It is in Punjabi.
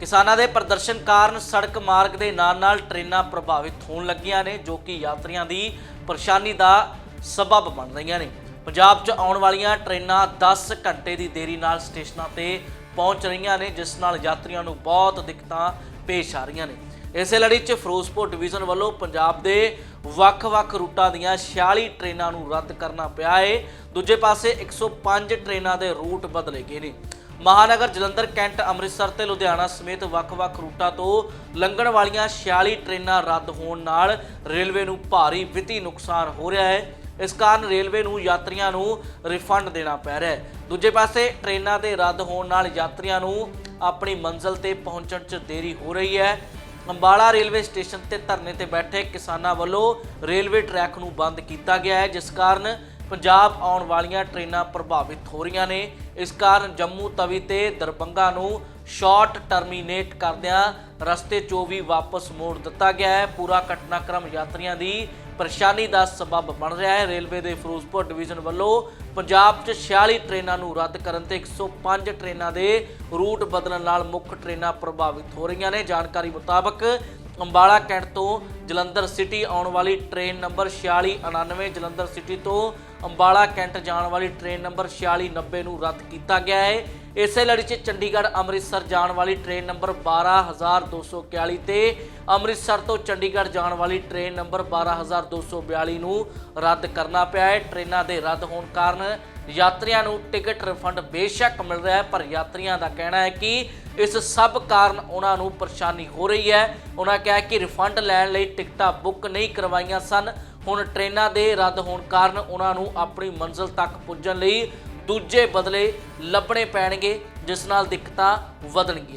ਕਿਸਾਨਾਂ ਦੇ ਪ੍ਰਦਰਸ਼ਨ ਕਾਰਨ ਸੜਕ ਮਾਰਗ ਦੇ ਨਾਲ-ਨਾਲ ਟ੍ਰੇਨਾਂ ਪ੍ਰਭਾਵਿਤ ਹੋਣ ਲੱਗੀਆਂ ਨੇ, ਜੋ ਕਿ ਯਾਤਰੀਆਂ ਦੀ ਪਰੇਸ਼ਾਨੀ ਦਾ ਸਬਬ ਬਣ ਰਹੀਆਂ ਨੇ। ਪੰਜਾਬ 'ਚ ਆਉਣ ਵਾਲੀਆਂ ਟ੍ਰੇਨਾਂ 10 ਘੰਟੇ ਦੀ ਦੇਰੀ ਨਾਲ ਸਟੇਸ਼ਨਾਂ ਤੇ ਪਹੁੰਚ ਰਹੀਆਂ ਨੇ, ਜਿਸ ਨਾਲ ਯਾਤਰੀਆਂ ਨੂੰ ਬਹੁਤ ਦਿੱਕਤਾਂ ਪੇਸ਼ ਆ ਰਹੀਆਂ ਨੇ। ਇਸੇ ਲੜੀ 'ਚ ਫਿਰੋਜ਼ਪੁਰ ਡਿਵੀਜ਼ਨ ਵੱਲੋਂ ਪੰਜਾਬ ਦੇ ਵੱਖ-ਵੱਖ ਰੂਟਾਂ ਦੀਆਂ 46 ਟ੍ਰੇਨਾਂ ਨੂੰ ਰੱਦ ਕਰਨਾ ਪਿਆ ਹੈ ਦੂਜੇ ਪਾਸੇ 105 ਟ੍ਰੇਨਾਂ ਦੇ ਰੂਟ ਬਦਲੇ ਗਏ ਨੇ। ਮਹਾਨਗਰ ਜਲੰਧਰ, ਕੈਂਟ, ਅੰਮ੍ਰਿਤਸਰ ਤੇ ਲੁਧਿਆਣਾ ਸਮੇਤ ਵੱਖ-ਵੱਖ ਰੂਟਾਂ ਤੋਂ ਲੰਘਣ ਵਾਲੀਆਂ 46 ਟ੍ਰੇਨਾਂ ਰੱਦ ਹੋਣ ਨਾਲ ਰੇਲਵੇ ਨੂੰ ਭਾਰੀ ਵਿੱਤੀ ਨੁਕਸਾਨ ਹੋ ਰਿਹਾ ਹੈ। ਇਸ ਕਾਰਨ ਰੇਲਵੇ ਨੂੰ ਯਾਤਰੀਆਂ ਨੂੰ ਰਿਫੰਡ ਦੇਣਾ ਪੈ ਰਿਹਾ ਹੈ। ਦੂਜੇ ਪਾਸੇ, ਟ੍ਰੇਨਾਂ ਦੇ ਰੱਦ ਹੋਣ ਨਾਲ ਯਾਤਰੀਆਂ ਨੂੰ ਆਪਣੀ ਮੰਜ਼ਿਲ ਤੇ ਪਹੁੰਚਣ 'ਚ ਦੇਰੀ ਹੋ ਰਹੀ ਹੈ। ਅੰਬਾਲਾ ਰੇਲਵੇ ਸਟੇਸ਼ਨ ਤੇ ਧਰਨੇ ਤੇ ਬੈਠੇ ਕਿਸਾਨਾਂ ਵੱਲੋਂ ਰੇਲਵੇ ਟਰੈਕ ਨੂੰ ਬੰਦ ਕੀਤਾ ਗਿਆ ਹੈ, ਜਿਸ ਕਾਰਨ ਪੰਜਾਬ ਆਉਣ ਵਾਲੀਆਂ ਟ੍ਰੇਨਾਂ ਪ੍ਰਭਾਵਿਤ ਹੋ ਰਹੀਆਂ ਨੇ। ਇਸ ਕਾਰਨ ਜੰਮੂ ਤਵੀ ਤੇ ਦਰਬੰਗਾ ਨੂੰ ਸ਼ਾਰਟ ਟਰਮੀਨੇਟ ਕਰਦਿਆਂ ਰਸਤੇ 'ਚੋਂ ਵੀ ਵਾਪਸ ਮੋੜ ਦਿੱਤਾ ਗਿਆ ਹੈ। ਪੂਰਾ ਘਟਨਾਕ੍ਰਮ ਯਾਤਰੀਆਂ ਦੀ ਪਰੇਸ਼ਾਨੀ ਦਾ ਸਬਬ ਬਣ ਰਿਹਾ ਹੈ। ਰੇਲਵੇ ਦੇ ਫਿਰੋਜ਼ਪੁਰ ਡਿਵੀਜ਼ਨ ਵੱਲੋਂ ਪੰਜਾਬ 'ਚ 46 ਟ੍ਰੇਨਾਂ ਨੂੰ ਰੱਦ ਕਰਨ ਤੇ 105 ਟ੍ਰੇਨਾਂ ਦੇ ਰੂਟ ਬਦਲਣ ਨਾਲ ਮੁੱਖ ਟ੍ਰੇਨਾਂ ਪ੍ਰਭਾਵਿਤ ਹੋ ਰਹੀਆਂ ਨੇ। ਜਾਣਕਾਰੀ ਮੁਤਾਬਕ ਅੰਬਾਲਾ ਕੈਂਟ ਤੋਂ ਜਲੰਧਰ ਸਿਟੀ ਆਉਣ ਵਾਲੀ ਟ੍ਰੇਨ ਨੰਬਰ 4699 ਜਲੰਧਰ ਸਿਟੀ ਤੋਂ ਅੰਬਾਲਾ ਕੈਂਟ ਜਾਣ ਵਾਲੀ ਟ੍ਰੇਨ ਨੰਬਰ 4690 ਨੂੰ ਰੱਦ ਕੀਤਾ ਗਿਆ ਹੈ। ਇਸੇ ਲੜੀ 'ਚ ਚੰਡੀਗੜ੍ਹ, ਅੰਮ੍ਰਿਤਸਰ ਜਾਣ ਵਾਲੀ ਟ੍ਰੇਨ ਨੰਬਰ 12241 ਤੇ ਅੰਮ੍ਰਿਤਸਰ ਤੋਂ ਚੰਡੀਗੜ੍ਹ ਜਾਣ ਵਾਲੀ ਟ੍ਰੇਨ ਨੰਬਰ 12242 ਨੂੰ ਰੱਦ ਕਰਨਾ ਪਿਆ ਹੈ। ਟ੍ਰੇਨਾਂ ਦੇ ਰੱਦ ਹੋਣ ਕਾਰਨ ਯਾਤਰੀਆਂ ਨੂੰ ਟਿਕਟ ਰਿਫੰਡ ਬੇਸ਼ੱਕ ਮਿਲ ਰਿਹਾ ਹੈ, ਪਰ ਯਾਤਰੀਆਂ ਦਾ ਕਹਿਣਾ ਹੈ ਕਿ ਇਸ ਸਭ ਕਾਰਨ ਉਹਨਾਂ ਨੂੰ ਪਰੇਸ਼ਾਨੀ ਹੋ ਰਹੀ ਹੈ। ਉਹਨਾਂ ਕਿਹਾ ਕਿ ਰਿਫੰਡ ਲੈਣ ਲਈ ਟਿਕਟਾਂ ਬੁੱਕ ਨਹੀਂ ਕਰਵਾਈਆਂ ਸਨ। ਹੁਣ ਟ੍ਰੇਨਾਂ ਦੇ ਰੱਦ ਹੋਣ ਕਾਰਨ ਉਹਨਾਂ ਨੂੰ ਆਪਣੀ ਮੰਜ਼ਿਲ ਤੱਕ ਪੁੱਜਣ ਲਈ ਦੂਜੇ ਬਦਲੇ ਲੱਭਣੇ ਪੈਣਗੇ, ਜਿਸ ਨਾਲ ਦਿੱਕਤਾਂ ਵਧਣਗੀਆਂ।